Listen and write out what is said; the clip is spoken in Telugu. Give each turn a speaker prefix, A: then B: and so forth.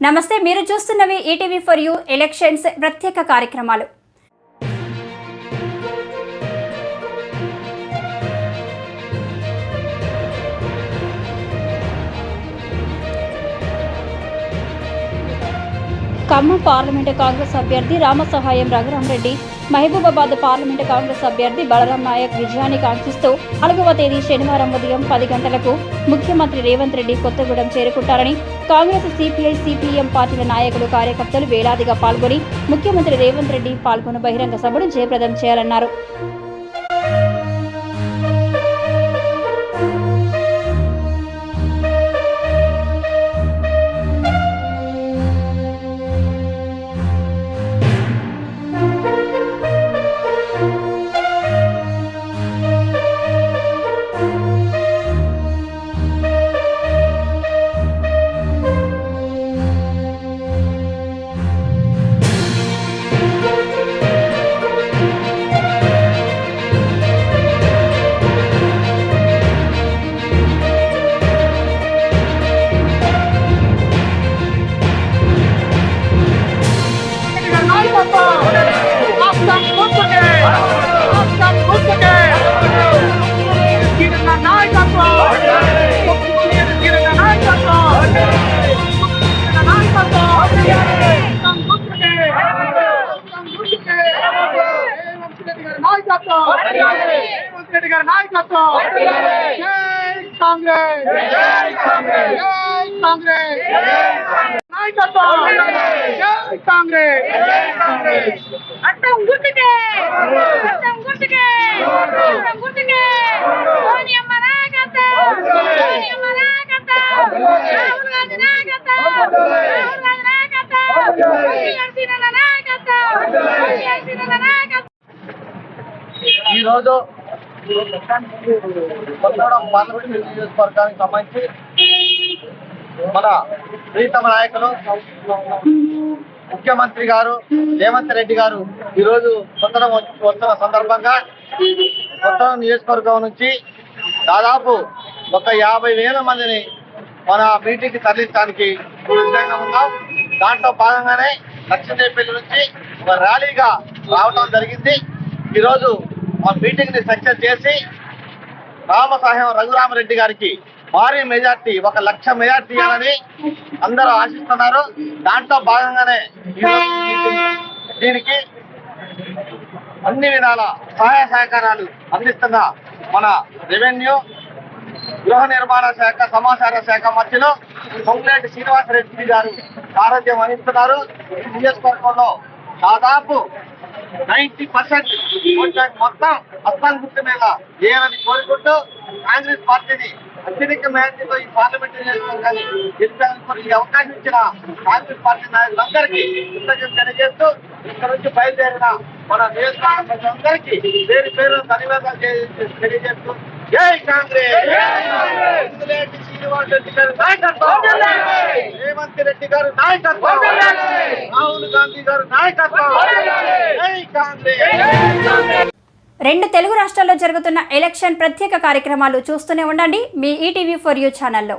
A: నమస్తే మీరు చూస్తున్నవి ఈటీవీ ఫర్ యూ ఎలక్షన్స్ ప్రత్యేక కార్యక్రమాలు. ఖమ్మం పార్లమెంటు కాంగ్రెస్ అభ్యర్థి రామసహాయం రఘురామరెడ్డి మహబూబాబాద్ పార్లమెంటు కాంగ్రెస్ అభ్యర్థి బలరాం నాయక్ విజయాన్ని కాంక్షిస్తూ నాలుగవ తేదీ శనివారం ఉదయం పది గంటలకు ముఖ్యమంత్రి రేవంత్ రెడ్డి కొత్తగూడెం చేరుకుంటారని కాంగ్రెస్ సిపిఐ సిపిఎం పార్టీల నాయకులు కార్యకర్తలు వేలాదిగా పాల్గొని ముఖ్యమంత్రి రేవంత్ రెడ్డి పాల్గొన్న బహిరంగ సభను జయప్రదం చేయాలన్నారు.
B: నాయకత్వం జై కాంగ్రెస్ జై కాంగ్రెస్. జై కాంగ్రెస్ నాయకత్వం జై కాంగ్రెస్ జై కాంగ్రెస్
C: అర్థం గుర్తుకే అర్థం గుర్తుకే అర్థం గుర్తుకే సోనియమ్మ నాయకత్వం సోనియమ్మ నాయకత్వం రాహుల్ గాంధీ నాయకత్వం రాహుల్ గాంధీ నాయకత్వం నాయకత్వం నాయకత్వం
B: ఈ రోజు కొత్తగూడెం పార్లమెంట్ నియోజకవర్గానికి సంబంధించి మన ప్రీతమ నాయకులు ముఖ్యమంత్రి గారు రేవంత్ రెడ్డి గారు ఈరోజు కొత్తడం వస్తున్న సందర్భంగా కొత్తగూడెం నియోజకవర్గం నుంచి దాదాపు ఒక యాభై వేల మందిని మన మీటింగ్కి తరలించడానికి సిద్ధంగా ఉన్నాం. దాంట్లో భాగంగానే లక్ష్మీదేవిపల్లి నుంచి ఒక ర్యాలీగా రావడం జరిగింది. ఈరోజు ఆ మీటింగ్ని సక్సెస్ చేసి రామసాహెం రఘురామరెడ్డి గారికి భారీ మెజార్టీ ఒక లక్ష మెజార్టీ ఇవ్వాలని అందరూ ఆశిస్తున్నారు. దాంట్లో భాగంగానే దీనికి అన్ని విధాల సహాయ సహకారాలు అందిస్తున్న మన రెవెన్యూ గృహ నిర్మాణ శాఖ సమాచార శాఖ మధ్యలో పొంగులేటి శ్రీనివాసరెడ్డి గారు సారథ్యం వహిస్తున్నారు. నియోజకవర్గంలో దాదాపు నైన్టీ పర్సెంట్ మొత్తం అస్సాం గుర్తు మీద చేయాలని కోరుకుంటూ కాంగ్రెస్ పార్టీని అత్యధిక మేరతో ఈ పార్లమెంట్ గెలిపేందుకు ఈ అవకాశం ఇచ్చిన కాంగ్రెస్ పార్టీ నాయకులందరికీ కృతజ్ఞతలు తెలియజేస్తూ ఇక్కడ నుంచి బయలుదేరిన మన నియోజకవర్గ ప్రజలందరికీ పేరు పేరు ధన్యవాదాలు తెలి- తెలియజేస్తూ జై కాంగ్రెస్! శ్రీనివాస్ రెడ్డి గారి? రెడ్డి గారు నాయకత్వం. రాహుల్ గాంధీ గారు నాయకత్వం.
A: రెండు తెలుగు రాష్ట్రాల్లో జరుగుతున్న ఎలక్షన్ ప్రత్యేక కార్యక్రమాలు చూస్తూనే ఉండండి మీ ఈటీవీ ఫర్ యూ ఛానల్లో.